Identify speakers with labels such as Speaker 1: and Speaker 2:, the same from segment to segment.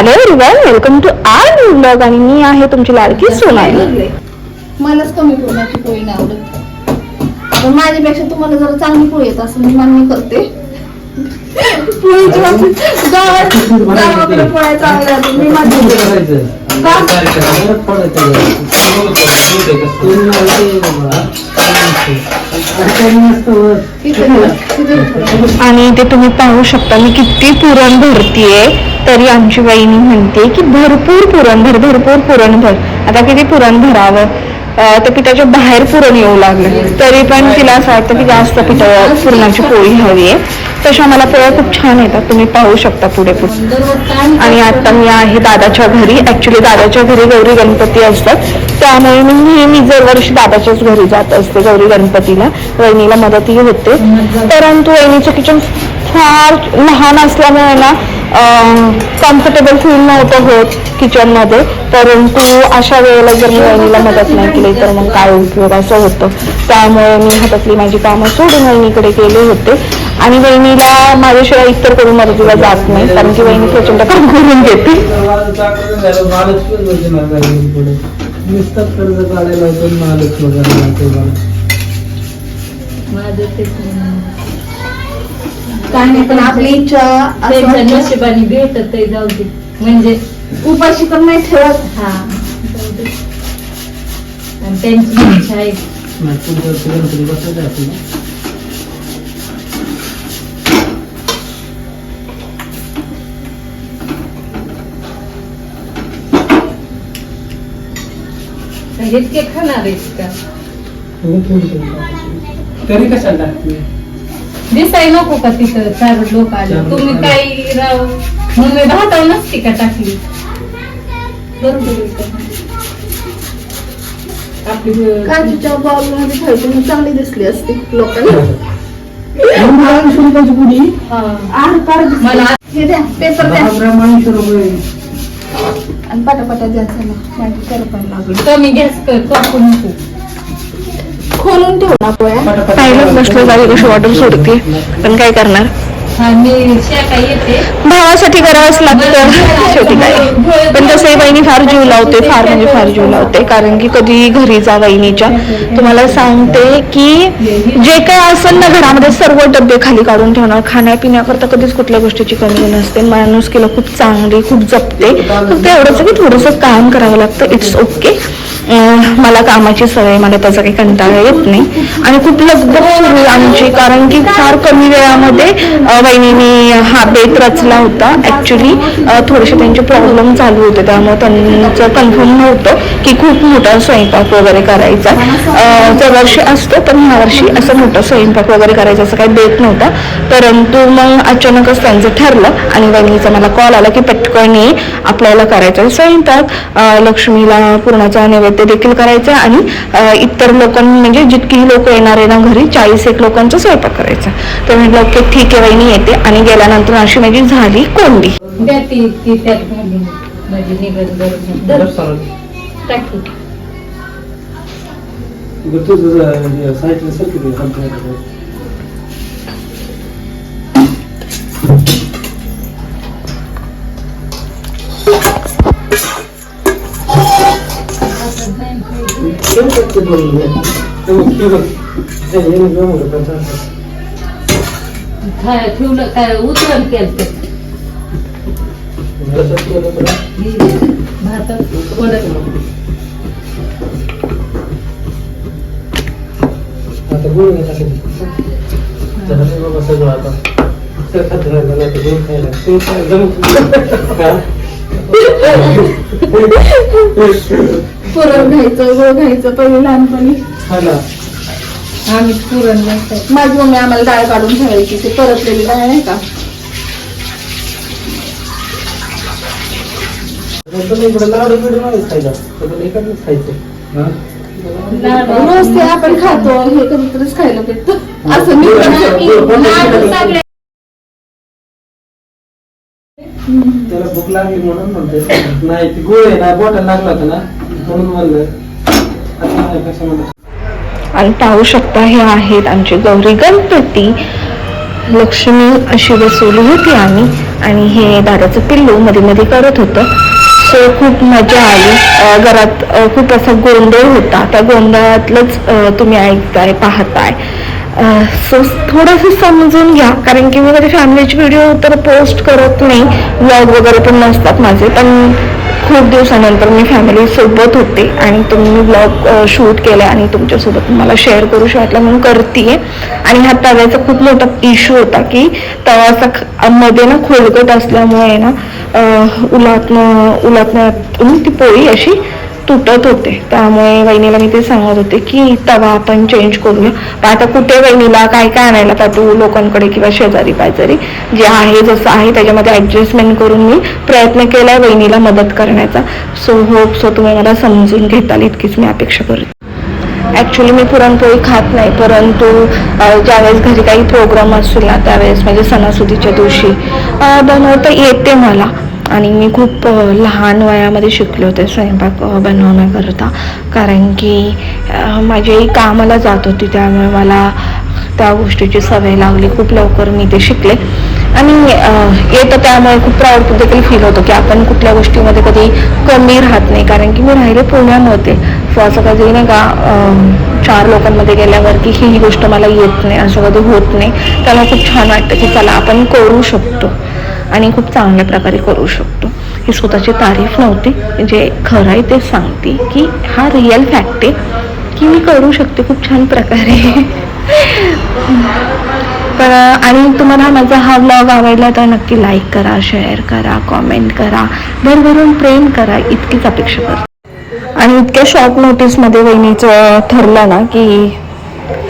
Speaker 1: Hello everyone welcome to our new blog आणि मी आहे तुमची लाडकी सोनाली
Speaker 2: मलाच कमी पोळ्याची पोळी नाही आवडत पण माझ्यापेक्षा तुम्हाला जरा चांगली पोळी येत असं मी मान्य करते पोळीची गावात गावाकडे पोळ्या चांगल्या मी मान्य करते
Speaker 1: आणि ते तुम्ही पाहू शकता मी किती पुरण भरतीये. तरी आमची वहिनी म्हणते की भरपूर पुरण भर भरपूर पुरण भर. आता किती पुरण भरावं? तर पिठाच्या बाहेर पुरण येऊ लागलं. तरी पण तिला असं वाटतं की जास्त पिठा पुरणाची पोळी हवी आहे. तशा मला पोळ्या खूप छान येतात. तुम्ही पाहू शकता पुढे पुढे. आणि आता मी आहे दादाच्या घरी. ऍक्च्युली दादाच्या घरी गौरी गणपती असतात. त्यामुळे मी नेहमी दरवर्षी दादाच्याच घरी जात असते गौरी गणपतीला. वहिनीला मदतही होते. परंतु वहिनीचं किचन फार लहान असल्यामुळे ना कम्फर्टेबल फील नव्हतं होत किचनमध्ये परंतु अशा वेळेला जर मी वहिनीला मदत नाही केली तर मग काय उपयोग असं होतं? त्यामुळे मी हातातली माझी कामं सोडून वहिनीकडे गेले होते. आणि वहिनीला माझ्याशिवाय इतर कोणी मदतीला जात नाही कारण की वहिनी प्रचंड काम करून घेते.
Speaker 3: कर्ज काढायला
Speaker 2: काय नाही पण आपली इच्छा असं
Speaker 4: त्यांच्या
Speaker 2: वाटतं,
Speaker 4: नशिबाने भेटत आहे जाऊ दे म्हणजे
Speaker 2: उपाशी तर नाही ठेवत
Speaker 4: हा जाऊ दे. आणि त्यांची इच्छा आहे. इतके खाणार आहेस का.
Speaker 3: तरी कशाला टाकते
Speaker 4: दिसाय नको का तिथं? चार लोक आले. तुम्ही. काही राव मम्मी भाताव नसती का टाकली?
Speaker 2: काजूच्या बाउलमध्ये ठेवायची मग चांगली दिसली असती लोकांना.
Speaker 4: हा.
Speaker 2: आर पार.
Speaker 4: मला
Speaker 2: हे द्या पेपर द्या.
Speaker 3: रुपये
Speaker 2: आणि पटापटा द्या चला. माझी करपायला लागली.
Speaker 4: कमी गॅस कर नको.
Speaker 2: खोलून ठेव ना पोळ्या
Speaker 1: पाहिलं बसलं कशी वाटून सोडते. पण काय करणार?
Speaker 4: हा मी शेका येते.
Speaker 1: भावासाठी करावंच लागतं. शेवटी काय? पण तसंही बहिणी फार जीव लावते फार म्हणजे फार जीव लावते. कारण की कधी घरी जा बहिणीच्या. तुम्हाला सांगते की जे काय असेल ना घरामध्ये सर्व डबे खाली काढून ठेवणार. खाण्यापिण्याकरता कधीच कुठल्या गोष्टीची कमी नसते. माणूस केलं खूप चांगली खूप जपते. फक्त एवढंच की थोडंसं काम करावं लागतं. इट्स ओके मला कामाची सवय मला त्याचा काही कंटाळा येत नाही. आणि खूप लगबग सुरू आहे आमची कारण की फार कमी वेळामध्ये अं, वहिनीने हा बेत रचला होता. ऍक्च्युली थोडेसे त्यांचे प्रॉब्लेम चालू होते. त्यामुळे त्यांचं कन्फर्म नव्हतं की खूप मोठा स्वयंपाक वगैरे करायचा. दरवर्षी असतो पण ह्या वर्षी असं मोठा स्वयंपाक वगैरे करायचा असं काही बेत नव्हता. परंतु मग अचानकच त्यांचं ठरलं आणि वहिनीचा मला कॉल आला की पटकन ये, आपल्याला करायचा स्वयंपाक. लक्ष्मीला पूर्णाचा नैवेद्य देखील करायचा आणि इतर लोकां म्हणजे जितकी लोक येणार आहे ना घरी चाळीस एक लोकांचा स्वयंपाक करायचा. तर म्हटलं ओके ठीक आहे वहिनी येते. आणि गेल्यानंतर अशी माझी झाली कोंडी.
Speaker 3: पण चालतं.
Speaker 4: खा- ठेवलं काय उतरण केलं ते.
Speaker 3: तसंच केलं तर
Speaker 4: भातात पडत
Speaker 3: आता गुळ नाही टाकायचं. जरा ते बाबा सगळं आता. खात राहिलं नाही तर गुळ खायला.
Speaker 2: पुरण घ्यायचं गोळ घ्यायचं पहिले लहानपणी
Speaker 3: हा.
Speaker 4: आम्ही पुरण नाही.
Speaker 2: माझी मम्मी आम्हाला डाळ काढून ठेवायची ते परतलेली डाळ नाही का
Speaker 3: हा?
Speaker 2: रोज ते आपण खातो हे कधीतरीच खायला भेटतं असं मी
Speaker 3: त्याला भूक लागली म्हणून म्हणते नाही ती गोळ आहे ना बॉटल लागला होता ना म्हणून म्हणलं. आता नाही कशा म्हणलं
Speaker 1: आणि पाहू शकता हे आहेत आमचे गौरी गणपती. लक्ष्मी अशी बसवली होती आम्ही आणि हे दादाचं पिल्लू मध्ये मध्ये करत होतं. सो खूप मजा आली. घरात खूप असा गोंधळ होता. त्या गोंधळातलंच तुम्ही ऐकताय पाहताय. सो थोडंसं समजून घ्या. कारण की मी कधी फॅमिलीचे व्हिडिओ तर पोस्ट करत नाही. व्लॉग वगैरे पण नसतात माझे. पण खूप दिवसानंतर मी फॅमिली सोबत होते. आणि तुम्ही ब्लॉग शूट केला आणि तुमच्यासोबत मला शेअर करू शकला म्हणून करते आणि ह्या तव्याचा खूप मोठा इश्यू होता की तव्याचा मध्ये ना खोलगट असल्यामुळे ना अं, उलातनं उलातनं ती पोळी अशी तुटत होते. त्यामुळे वहिनीला मी ते सांगत होते की तवा आपण चेंज करूया. पण आता कुठे वहिनीला काय काय आणायला पाहतो लोकांकडे किंवा शेजारी पाजारी? जे आहे जसं आहे त्याच्यामध्ये ॲडजस्टमेंट करून मी प्रयत्न केलाय वहिनीला मदत करण्याचा. सो होप सो तुम्ही मला समजून घेताल इतकीच मी अपेक्षा करते ॲक्च्युली मी पुरणपोळी खात नाही परंतु ज्यावेळेस घरी काही प्रोग्राम असतील ना त्यावेळेस म्हणजे सणासुदीच्या दिवशी बनवता येते मला. आणि मी खूप लहान वयामध्ये शिकले होते स्वयंपाक बनवण्याकरता. कारण की माझी आई कामाला जात होती त्यामुळे मला त्या गोष्टीची सवय लावली खूप लवकर मी ते शिकले. आणि येतं त्यामुळे खूप प्राऊड देखील फील होतो की आपण कुठल्या गोष्टीमध्ये कधी कमी राहत नाही. कारण की मी राहिले पुण्यामध्ये. सो असं कधी नाही का चार लोकांमध्ये गेल्यावर की ही गोष्ट मला येत नाही असं कधी होत नाही. त्याला खूप छान वाटतं की चला आपण करू शकतो. आणि खूप चांगल्या प्रकारे करू शकतो. ही स्वतःची तारीफ नव्हती जे खरं आहे ते सांगते की हा रिअल फॅक्ट आहे की मी करू शकते खूप छान प्रकारे. तर आणि तुम्हाला माझा हा ब्लॉग आवडला तर नक्की लाईक करा शेअर करा कॉमेंट करा. भरभरून प्रेम करा इतकीच अपेक्षा करते. आणि इतक्या शॉर्ट नोटीसमध्ये वहिनीचं ठरलं ना की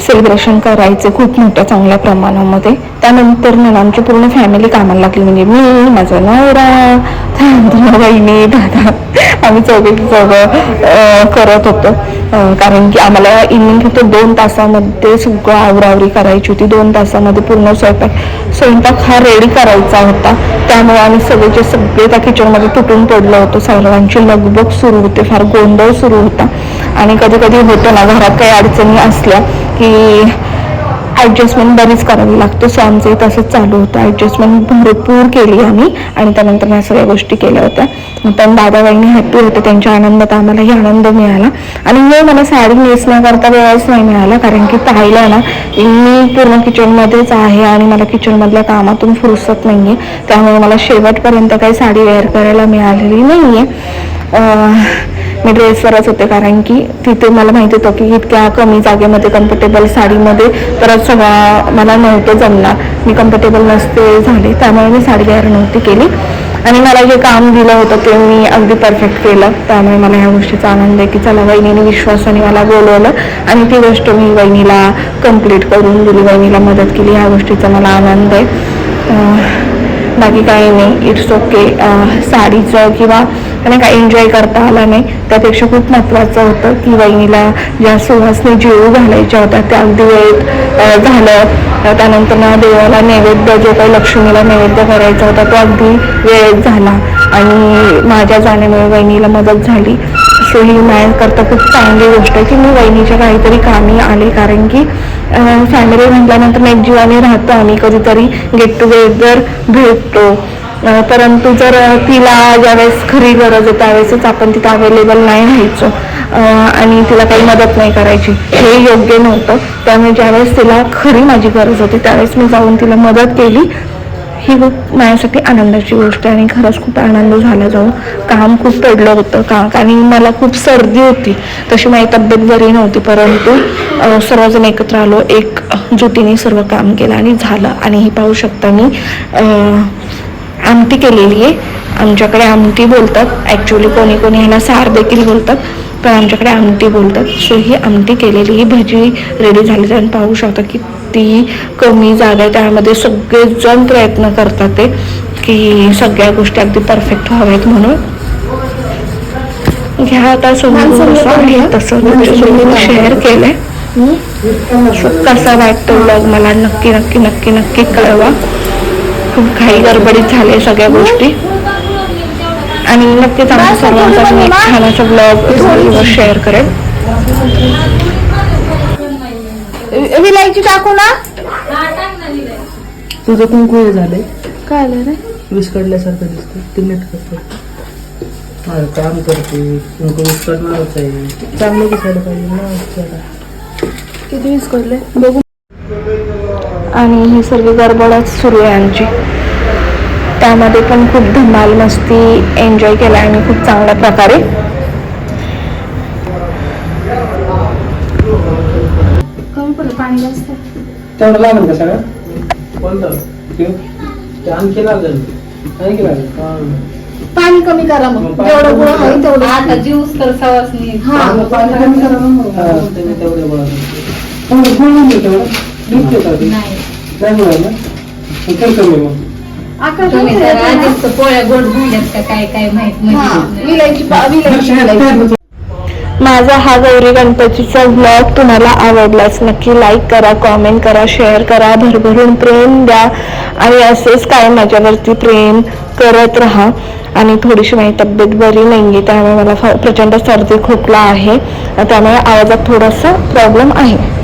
Speaker 1: सेलिब्रेशन करायचं खूप मोठ्या चांगल्या प्रमाणामध्ये. त्यानंतर ना आमची पूर्ण फॅमिली कामाला लागली. म्हणजे मी माझा नवरा बहिणी दादा आम्ही चौघे चौघं करत होतो. कारण की आम्हाला इव्हनिंग फक्त दोन तासामध्ये सगळं आवरावरी करायची होती. दोन तासामध्ये पूर्ण स्वयंपाक स्वयंपाक हा रेडी करायचा होता. त्यामुळे आम्ही सगळेचे सगळे त्या किचनमध्ये तुटून पडलो होतो. सर्वांची लगबग सुरू होते. फार गोंधळ सुरू होता. आणि कधी कधी होतं ना घरात काही अडचणी असल्या की ॲडजस्टमेंट बरीच करावी लागते. सो आमचंही तसंच चालू होतं. ॲडजस्टमेंट भरपूर केली आम्ही आणि त्यानंतर ह्या सगळ्या गोष्टी केल्या होत्या. पण दादा वहिनी हॅपी होते त्यांच्या आनंदात आम्हालाही आनंद मिळाला. आणि हे मला साडी नेसण्याकरता वेळच नाही मिळाला कारण की पाहिलं ना मी पूर्ण किचनमध्येच आहे आणि मला किचनमधल्या कामातून फुरसत नाही आहे त्यामुळे मला शेवटपर्यंत काही साडी वेअर करायला मिळालेली नाही आहे मी ड्रेसवरच होते कारण की तिथे मला माहिती होतं की इतक्या कमी जागेमध्ये कम्फर्टेबल साडीमध्ये परत सगळा मला नव्हतं जमणार. मी कम्फर्टेबल नसते झाले त्यामुळे मी साडी वेअर नव्हती केली. आणि मला जे काम दिलं होतं ते मी अगदी परफेक्ट केलं. त्यामुळे मला ह्या गोष्टीचा आनंद आहे की चला वहिनीने विश्वासाने मला बोलवलं आणि ती गोष्ट मी वहिनीला कंप्लीट करून दिली. वहिनीला मदत केली. ह्या गोष्टीचा मला आनंद आहे. बाकी काही नाही. इट्स ओके साडीचं किंवा नाही का एन्जॉय करता आला नाही. त्यापेक्षा खूप महत्त्वाचं होतं की वहिनीला ज्या सुहासने जेऊ घालायच्या होत्या त्या अगदी वेळेत झालं. त्यानंतर ना देवाला नैवेद्य जो काही लक्ष्मीला नैवेद्य करायचा होता तो अगदी वेळेत झाला. आणि माझ्या जाण्यामुळे वहिनीला मदत झाली. सो ही माझ्याकरता खूप चांगली गोष्ट आहे की मी वहिनीच्या काहीतरी कामी आले. कारण की फॅमिली म्हटल्यानंतर एक जीवाने राहतो. आम्ही कधीतरी गेट टुगेदर भेटतो. परंतु जर तिला ज्यावेळेस खरी गरज आहे त्यावेळेसच आपण तिथं अवेलेबल नाही राहायचो. आणि तिला काही मदत नाही करायची. हे योग्य नव्हतं. त्यामुळे ज्यावेळेस तिला खरी माझी गरज होती त्यावेळेस मी जाऊन तिला मदत केली. ही खूप माझ्यासाठी आनंदाची गोष्ट आहे आणि खरंच खूप आनंद झाला जाऊन. काम खूप पडलं होतं. का आणि मला खूप सर्दी होती. तशी माझी तब्येत बरी नव्हती परंतु सर्वजण एकत्र आलो. एक जुटीने सर्व काम केलं आणि झालं. आणि हे पाहू शकता मी आमटी केलेली आहे. आमच्याकडे आमटी बोलतात. ॲक्च्युली कोणी कोणी ह्याला सार देखील बोलतात पण आमच्याकडे आमटी बोलतात. सो ही आमटी केलेली ही भजी रेडी झाली. आणि पाहू शकता की ती कमी जागा आहे. त्यामध्ये सगळेजण प्रयत्न करतात ते की सगळ्या गोष्टी अगदी परफेक्ट व्हाव्यात म्हणून. घ्या आता आहे तसं शेअर केलंय. So, कसा वाटतो ब्लॉग मला नक्की नक्की नक्की नक्की कळवा. खूप घाई गडबडीत झाले सगळ्या गोष्टी. आणि नक्कीच आमच्या सर्वांचा मी एक छान असा ब्लॉग शेअर करेन.
Speaker 2: विलायची टाकू ना?
Speaker 3: तुझं कुंकू हे झालंय.
Speaker 1: काय आलं रे?
Speaker 3: विस्कडल्यासारखं दिसतं ते नीट करतो काम करते कुंकू विस्कडणारच आहे. चांगलं दिसायला पाहिजे ना.
Speaker 1: किती वीस करले बघू. आणि ही सगळी गडबडच सुरू आहे आमची. त्यामध्ये पण खूप धमाल मस्ती एन्जॉय केला आणि खूप चांगल्या प्रकारे.
Speaker 2: कमी पडलं पाणी जास्त
Speaker 3: तेवढं लागेल का सगळं? कोणतं? ते ते आणखी लागेल आणखी लागेल.
Speaker 2: पाणी कमी करा मग. जेवढं गुळ आहे तेवढं.
Speaker 4: आता जीवस तर सवासनी
Speaker 2: हा.
Speaker 3: पाणी कमी करा मग. हा, तेवढे. तेवढं गुळ नाही तेवढं?
Speaker 4: नाही?
Speaker 3: मग ते कमी मग.
Speaker 2: आकाश
Speaker 4: तुम्ही जरा
Speaker 2: हा
Speaker 4: आधीच तर पोळ्या गोड भांड्यात का? काय काय माहीत माहिती
Speaker 2: विलायची पा- विलायची विलायची
Speaker 1: माझा हा गौरी गणपतीचा व्लॉग तुम्हाला आवडलाच. नक्की लाईक करा कॉमेंट करा शेअर करा. भरभरून प्रेम द्या. आणि असेच काय माझ्यावरती प्रेम करत राहा. आणि थोडीशी माझी तब्येत बरी नाही आहे त्यामुळे मला फ- प्रचंड सर्दी खोकला आहे. त्यामुळे आवाजात थोडासा प्रॉब्लेम आहे.